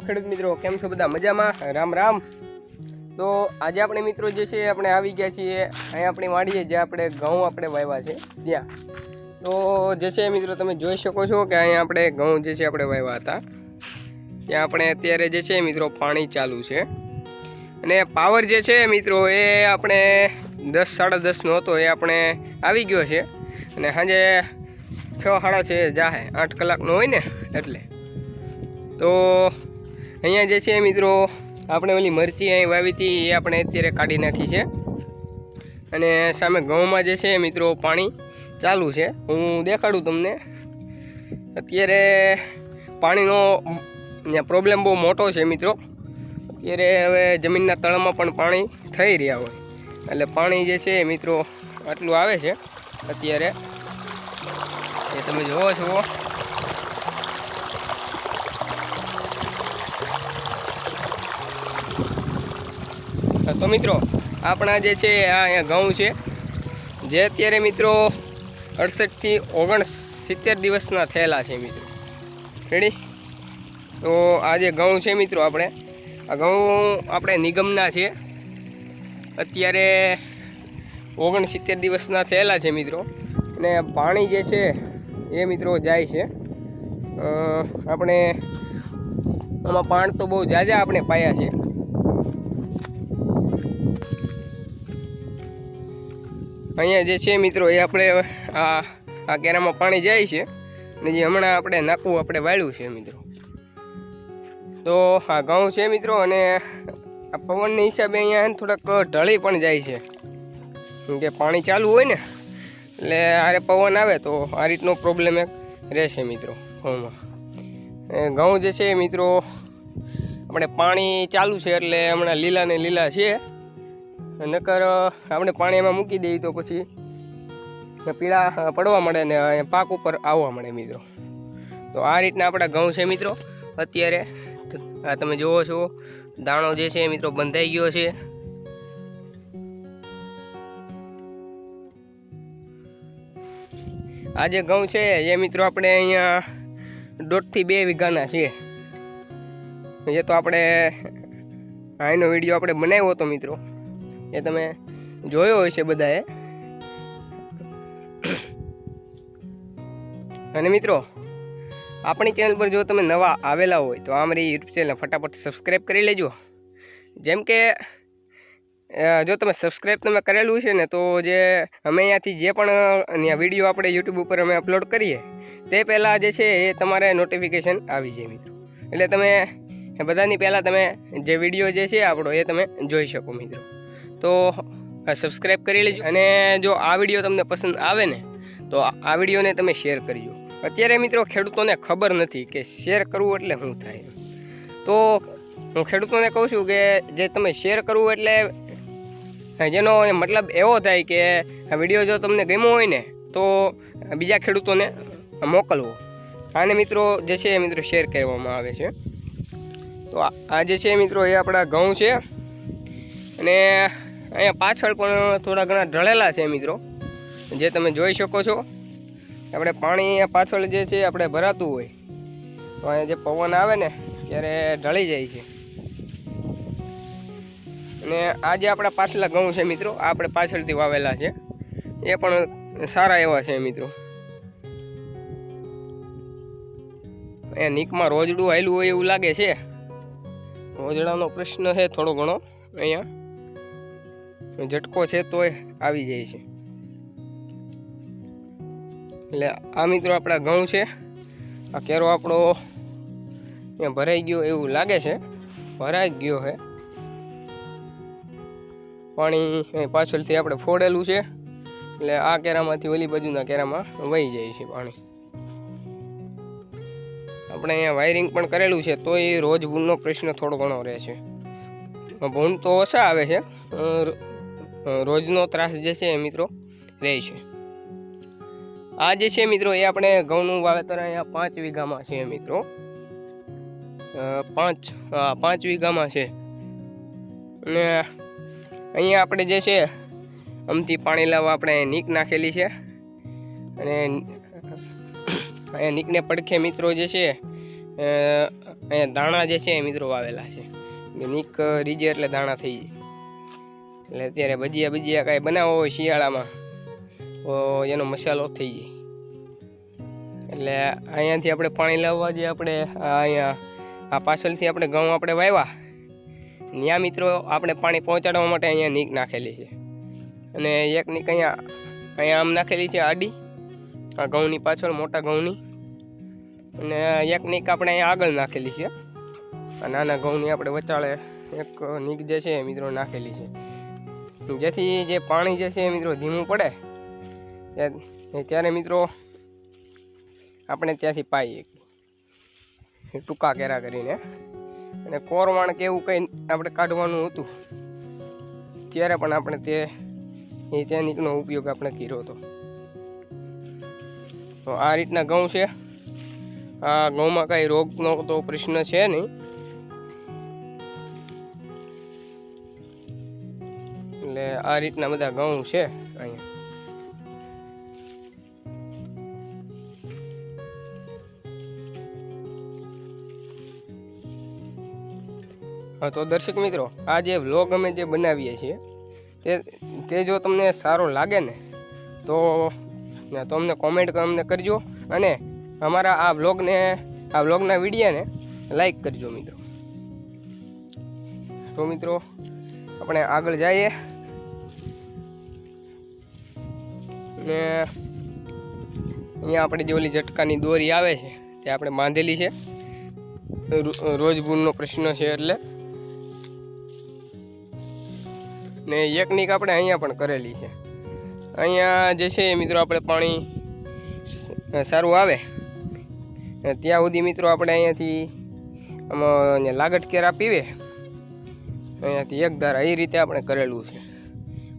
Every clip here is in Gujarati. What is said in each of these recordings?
ખેડૂત મિત્રો, કેમ છો બધા? મજામાં? રામ રામ. તો આજે આપણે મિત્રો જે છે, આપણે આવી ગયા છીએ, અહીંયા આપણી વાડીએ જે આપણે ઘઉં આપણે વાવ્યા છે, ત્યાં. તો જે છે, મિત્રો, તમે જોઈ શકો છો કે અહીંયા આપણે ઘઉં જે છે, આપણે વાવ્યા હતા. ત્યાં આપણે અત્યારે જે છે, મિત્રો, પાણી ચાલુ છે. અને પાવર જે છે, મિત્રો, એ આપણે દસ, સાડા દસનો હતો, એ આપણે આવી ગયો છે. અને સાંજે છ, સાડા છે જાહે, આઠ કલાકનો હોય ને, એટલે. તો અહીંયા જે છે મિત્રો, આપણે ઓલી મરચી અહીં વાવી હતી, એ આપણે અત્યારે કાઢી નાખી છે. અને સામે ઘઉંમાં જે છે મિત્રો, પાણી ચાલુ છે. હું દેખાડું તમને. અત્યારે પાણીનો પ્રોબ્લેમ બહુ મોટો છે મિત્રો. અત્યારે હવે જમીનના તળમાં પણ પાણી થઈ રહ્યા હોય. એટલે પાણી જે છે મિત્રો, આટલું આવે છે અત્યારે. એ તમે જોવો છો. તો મિત્રો, આપણા જે છે, આ અહીંયા ઘઉં છે, જે અત્યારે મિત્રો અડસઠથી ઓગણ સિત્તેર દિવસના થયેલા છે મિત્રો. રેડી તો આ જે ઘઉં છે મિત્રો આપણે, આ ઘઉં આપણે નિગમના છે. અત્યારે ઓગણસિત્તેર દિવસના થયેલા છે મિત્રો. અને પાણી જે છે, એ મિત્રો જાય છે. આપણે, આમાં પાણ તો બહુ જાજા આપણે પાયા છે. અહીંયા જે છે મિત્રો, એ આપણે, આ આ કેરામાં પાણી જાય છે. અને જે હમણાં આપણે નાખવું, આપણે વાળ્યું છે મિત્રો. તો આ ઘઉં છે મિત્રો, અને આ પવનના હિસાબે અહીંયા થોડાક ઢળી પણ જાય છે. કેમ કે પાણી ચાલુ હોય ને, એટલે આરે પવન આવે તો આ રીતનો પ્રોબ્લેમ એક રહેશે મિત્રો, ઘઉંમાં. ઘઉં જે છે મિત્રો, આપણે પાણી ચાલુ છે, એટલે હમણાં લીલા ને લીલા છે. નકર આપણે પાણી એમાં મૂકી દઈએ તો પછી પીળા પડવા મળે ને પાક ઉપર આવવા મળે મિત્રો. તો આ રીતના આપણા ઘઉં છે મિત્રો. અત્યારે આ તમે જુઓ છો, દાણો જે છે મિત્રો બંધાઈ ગયો છે. આ જે ઘઉં છે એ મિત્રો આપણે અહીંયા દોઢથી બે વીઘાના છે. એ તો આપણે આનો વીડિયો આપણે બનાવ્યો હતો મિત્રો. એ તમે જોયો હશે બધાએ. અને મિત્રો, આપણી ચેનલ પર જો તમે નવા આવેલા હોય તો આ મારી યુટ્યુબ ચેનલને ફટાફટ સબસ્ક્રાઈબ કરી લેજો. જેમ કે જો તમે સબસ્ક્રાઈબ તમે કરેલું છે ને તો જે અમે અહીંયાથી જે પણ વીડિયો આપણે યુટ્યુબ ઉપર અમે અપલોડ કરીએ, તે પહેલાં જે છે એ તમારે નોટિફિકેશન આવી જાય મિત્રો. એટલે તમે બધાની પહેલાં તમે જે વીડિયો જે છે આપણો એ તમે જોઈ શકો મિત્રો. તો સબસ્ક્રાઈબ કરી લેજો. અને જો આ વીડિયો તમને પસંદ આવે ને, તો આ વિડીયોને તમે શેર કરજો. અત્યારે મિત્રો ખેડૂતોને ખબર નથી કે શેર કરવું એટલે શું થાય. તો હું ખેડૂતોને કહું છું કે જે તમે શેર કરવું એટલે જેનો મતલબ એવો થાય કે આ વીડિયો જો તમને ગમ્યો હોય ને, તો બીજા ખેડૂતોને મોકલવો. આને મિત્રો જે છે એ મિત્રો શેર કરવામાં આવે છે. તો આ જે છે મિત્રો એ આપણા ઘઉં છે. અને અહીંયા પાછળ પણ થોડા ઘણા ઢળેલા છે મિત્રો. જે તમે જોઈ શકો છો, આપણે પાણી પાછળ જે છે આપણે ભરાતું હોય. તો અહીંયા જે પવન આવે ને, ત્યારે ઢળી જાય છે. અને આ જે આપણા પાછલા ઘઉં છે મિત્રો આપણે પાછળથી વાવેલા છે. એ પણ સારા એવા છે મિત્રો. અહીંયા નીકમાં રોજડું આવેલું હોય એવું લાગે છે. રોજડાનો પ્રશ્ન છે થોડો ઘણો અહીંયા. ઝટકો છે તોય આવી જાય છે. એટલે આ મિત્રો આપણા ઘઉં છે. આ કેરો આપણો ભરાઈ ગયો એવું લાગે છે. ભરાઈ ગયો છે. પાણી પાછળથી આપણે ફોડેલું છે. એટલે આ કેરામાંથી ઓલી બાજુના કેરામાં વહી જાય છે પાણી. આપણે અહીંયા વાયરિંગ પણ કરેલું છે તો એ રોજ ભૂનનો પ્રશ્ન થોડો ઘણો રહે છે. ભૂન તો ઓછા આવે છે રોજનો ત્રાસ જે છે એ મિત્રો રહે છે. આ જે છે મિત્રો એ આપણે ઘઉંનું વાવેતર અહીંયા પાંચ વીઘામાં છે મિત્રો. પાંચ પાંચ વીઘામાં છે. અને અહીંયા આપણે જે છે આમથી પાણી લાવવા આપણે નીક નાખેલી છે. અને અહીંયા નીકને પડખે મિત્રો જે છે અહીંયા દાણા જે છે એ મિત્રો વાવેલા છે. નીક રીજે એટલે દાણા થઈ જાય. એટલે અત્યારે ભજીયા ભજીયા કાંઈ બનાવો હોય શિયાળામાં, તો એનો મસાલો થઈ જાય. એટલે અહીંયાથી આપણે પાણી લાવવા જે આપણે અહીંયા, આ પાછળથી આપણે ઘઉં આપણે વાવ્યા. ત્યાં મિત્રો આપણે પાણી પહોંચાડવા માટે અહીંયા નીક નાખેલી છે. અને એક નીક અહીંયા અહીંયા આમ નાખેલી છે આડી, આ ઘઉંની પાછળ, મોટા ઘઉંની. અને એક નીક આપણે અહીંયા આગળ નાખેલી છે. આ નાના ઘઉંની આપણે વચાળે એક નીક જે છે મિત્રો નાખેલી છે. જેથી જે પાણી જે છે મિત્રો ધીમું પડે. ત્યા- ત્યારે મિત્રો આપણે ત્યાંથી પાઈએ ટૂંકા કેરા કરીને. અને કોરવાણ કે એવું કંઈ આપણે કાઢવાનું હતું, ત્યારે પણ આપણે તે એ ઉપયોગ આપણે કર્યો હતો. તો આ રીતના ઘઉં છે. આ ઘઉંમાં કાંઈ રોગનો તો પ્રશ્ન છે નહીં. એટલે આ રીતના બધા ઘઉં છે અહીંયા. હા, તો દર્શક મિત્રો, આ જે વ્લોગ અમે જે બનાવીએ છીએ, તે તે જો તમને સારો લાગે ને, તો તો અમને કોમેન્ટ અમને કરજો અને અમારા આ વ્લોગને આ વ્લોગના વિડીયોને લાઈક કરજો મિત્રો. તો મિત્રો, આપણે આગળ જઈએ. ને અહીંયા આપણે જે ઓલી ઝટકાની દોરી આવે છે, તે આપણે બાંધેલી છે. રો- રોજબૂનનો પ્રશ્ન છે એટલે. ને એકનિક આપણે અહીંયા પણ કરેલી છે. અહીંયા જે છે મિત્રો આપણે પાણી સારું આવે. ત્યાં સુધી મિત્રો આપણે અહીંયાથી આમાં લાગટ કેરા પીવે. અહીંયાથી એક ધારા એ રીતે આપણે કરેલું છે.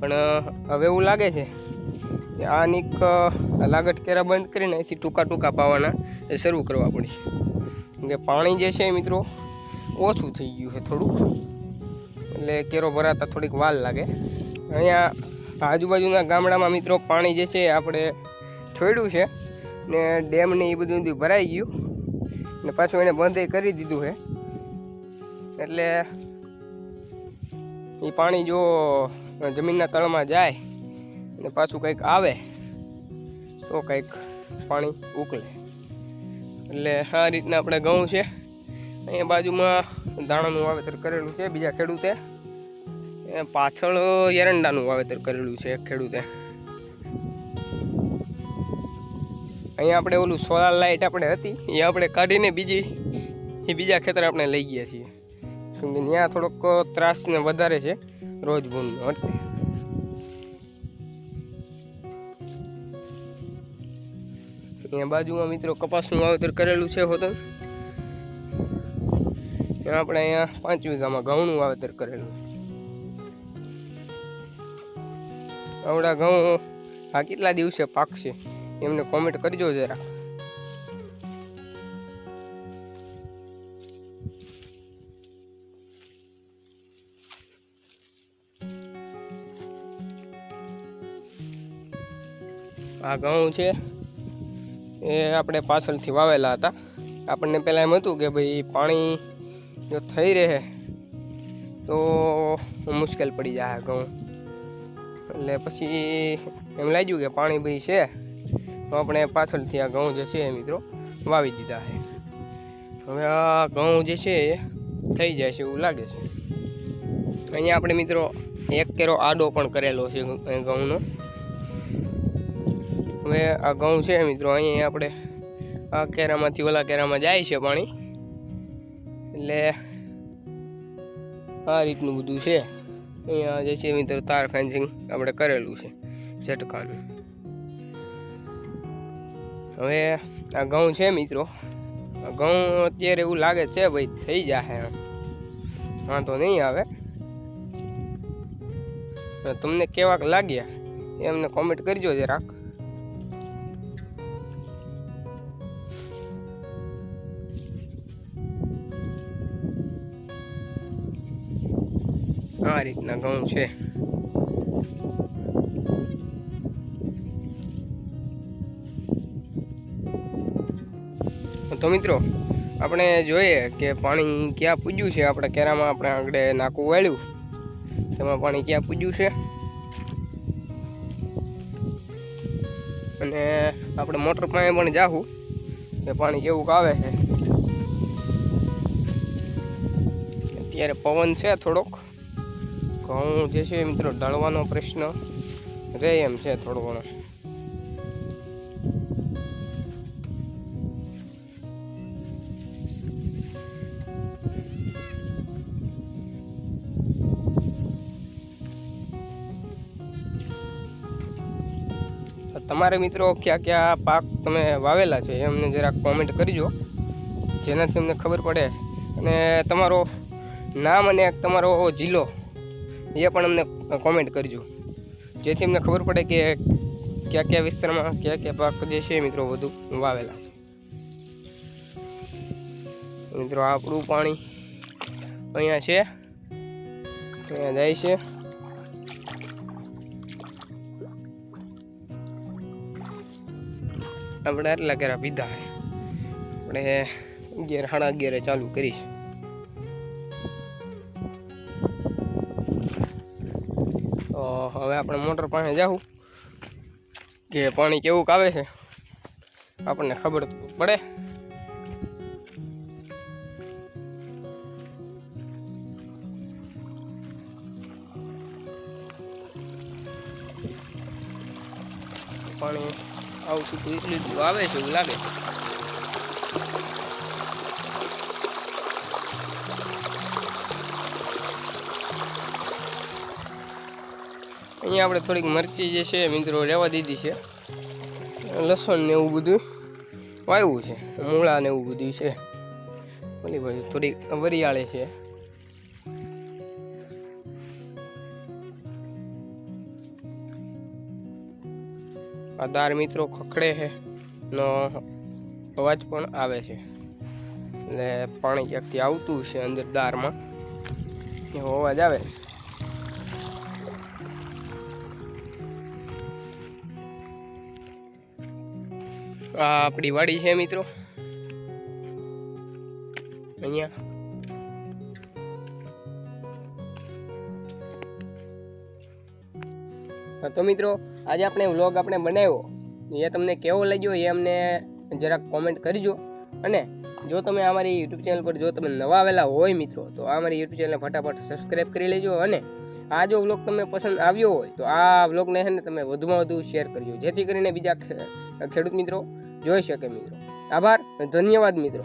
પણ હવે એવું લાગે છે કે આ લાગટ કેરા બંધ કરીને અહીંથી ટૂંકા ટૂંકા પાવાના એ શરૂ કરવા પડે કે પાણી જે છે મિત્રો ઓછું થઈ ગયું છે થોડું એટલે કેરો ભરાતા થોડીક વાર લાગે. અહીંયા આજુબાજુના ગામડામાં મિત્રો પાણી જે છે આપણે છોડ્યું છે ને ડેમને એ બધું બધું ભરાઈ ગયું. ને પાછું એને બંધ કરી દીધું છે. એટલે એ પાણી જો જમીનના તળમાં જાય ને પાછું કંઈક આવે, તો કંઈક પાણી ઉકળે. એટલે આ રીતના આપણે ઘઉં છે. અહીંયા બાજુમાં દાણાનું વાવેતર કરેલું છે, બીજા ખેડૂતે. પાછળ એરંડાનું વાવેતર કરેલું છે ખેડૂતે. અહીંયા આપણે ઓલું સોલાર લાઇટ આપણે હતી, એ આપણે કાઢીને બીજી, એ બીજા ખેતર આપણે લઈ ગયા છીએ. ત્યાં થોડોક ત્રાસ ને વધારે છે, રોજ ભૂનનો એટલે અહીંયા બાજુમાં મિત્રો કપાસનું વાવેતર કરેલું છે હોતન ત્યાં આપણે અહીંયા પાંચ વીઘામાં ઘઉંનું વાવેતર કરેલું. આવડા ઘઉં આ કેટલા દિવસે પાકશે? એમને કોમેન્ટ કરજો જરા. આ ઘઉં છે. એ આપણે પાછળથી વાવેલા હતા. આપણને પહેલાં એમ હતું કે ભાઈ પાણી જો થઈ રહે તો મુશ્કેલ પડી જાય ઘઉં એટલે પછી એમ લાગ્યું કે પાણી ભાઈ છે, તો આપણે પાછળથી આ ઘઉં જે છે એ મિત્રો વાવી દીધા છે. હવે આ ઘઉં જે છે એ થઈ જાય છે એવું લાગે છે. અહીંયા આપણે મિત્રો એક કેરો આડો પણ કરેલો છે ઘઉંનો. હવે આ ઘઉં છે મિત્રો, અહીંયા આપણે આ કેરામાંથી, ઓલા કેરામાં જાય છે પાણી. એટલે આ રીતનું બધું છે. અહીંયા જે છે મિત્રો, તાર ફેન્સિંગ આપણે કરેલું છે, ઝટકાનું. હવે આ ઘઉં છે મિત્રો. ઘઉં અત્યારે એવું લાગે છે ભાઈ થઈ જશે આમ વાંધો નહીં આવે. તમને કેવાક લાગ્યા એ અમને કોમેન્ટ કરજો જરાક. આ રીતના ઘઉં છે. તો મિત્રો, આપણે જોઈએ કે પાણી ક્યાં પૂજ્યું છે? આપણે કેરામાં આપણે આગળ નાકું વાળ્યું. તેમાં પાણી ક્યાં પૂજ્યું છે? અને આપણે મોટર પાસે પણ જાહું, કે પાણી કેવું આવે છે? અત્યારે પવન છે થોડોક. ઘઉં જે છે મિત્રો ઢળવાનો પ્રશ્ન રહે એમ છે થોડો ઘણો. તમારે મિત્રો કયા કયા પાક તમે વાવેલા છે એ અમને જરાક કોમેન્ટ કરજો, જેનાથી અમને ખબર પડે. અને તમારો નામ અને તમારો જિલ્લો એ પણ અમને કોમેન્ટ કરજો. જેથી અમને ખબર પડે કે કયા કયા વિસ્તારમાં કયા કયા પાક જે છે મિત્રો વધુ વાવેલા. મિત્રો આપણું પાણી અહીંયા છે. અહીંયા જાય છે. આપણે આટલા કેરા પીધા. આપણે અગિયાર, સાડા અગિયારે ચાલુ કરીશ. આપણે મોટર પાસે જાવું કે પાણી કેવું આવે છે, આપણને ખબર પડે. પાણી આવું સુધી એટલું આવે છે એવું લાગે. અહીંયા આપણે થોડીક મરચી જે છે મિત્રો રહેવા દીધી છે. લસણ ને એવું બધું વાવ્યું છે, મૂળા ને એવું બધું છે. ઓલી બાજુ થોડીક વરિયાળે છે. આ દાર મિત્રો ખખડે છે, નો અવાજ પણ આવે છે. એટલે પાણી ક્યાંકથી આવતું છે અંદર દારમાં એવો અવાજ આવે. આ આપણી વાડી છે મિત્રો. અહીંયા. તો મિત્રો, આજે આપણે વ્લોગ આપણે બનાવ્યો. એ તમને કેવો લાગ્યો એ અમને જરાક કોમેન્ટ કરજો. અને જો તમે અમારી યુટ્યુબ ચેનલ પર જો તમે નવા આવેલા હોય મિત્રો, તો આ અમારી યુટ્યુબ ચેનલને ફટાફટ સબસ્ક્રાઈબ કરી લેજો. અને આ જો વ્લોગ તમને પસંદ આવ્યો હોય, તો આ વ્લોગને છે ને તમે વધુમાં વધુ શેર કરજો. જેથી કરીને બીજા ખેડૂત મિત્રો જોઈ શકે મિત્રો. આભાર ધન્યવાદ મિત્રો.